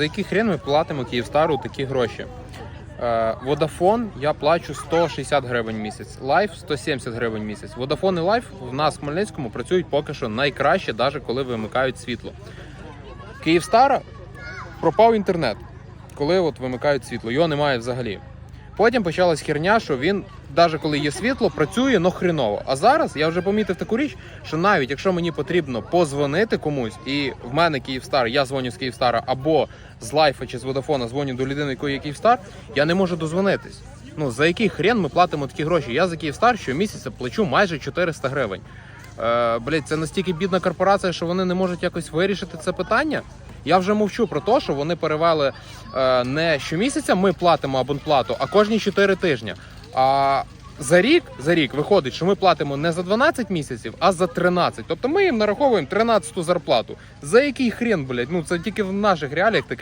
за який хрен ми платимо Київстару такі гроші? Водафон я плачу 160 гривень місяць, лайф 170 гривень місяць. Водафон і лайф в нас в Хмельницькому працюють поки що найкраще, навіть коли вимикають світло. Київстара пропав інтернет, коли от вимикають світло. Його немає взагалі. Потім почалась херня, що він, навіть коли є світло, працює, но хреново. А зараз я вже помітив таку річ, що навіть якщо мені потрібно позвонити комусь, і в мене Київстар, я дзвоню з Київстара, або з лайфа чи з Водофона дзвоню до людини, якої є Київстар, я не можу дозвонитись. Ну за який хрен ми платимо такі гроші? Я за Київстар щомісяця плачу майже 400 гривень. Е, блять, це настільки бідна корпорація, що вони не можуть якось вирішити це питання. Я вже мовчу про те, що вони перевели е, не щомісяця ми платимо абонплату, а кожні 4 тижні. А за рік, за рік виходить, що ми платимо не за 12 місяців, а за 13. Тобто ми їм нараховуємо 13 зарплату. За який хрен, блядь? Ну це тільки в наших реаліях таке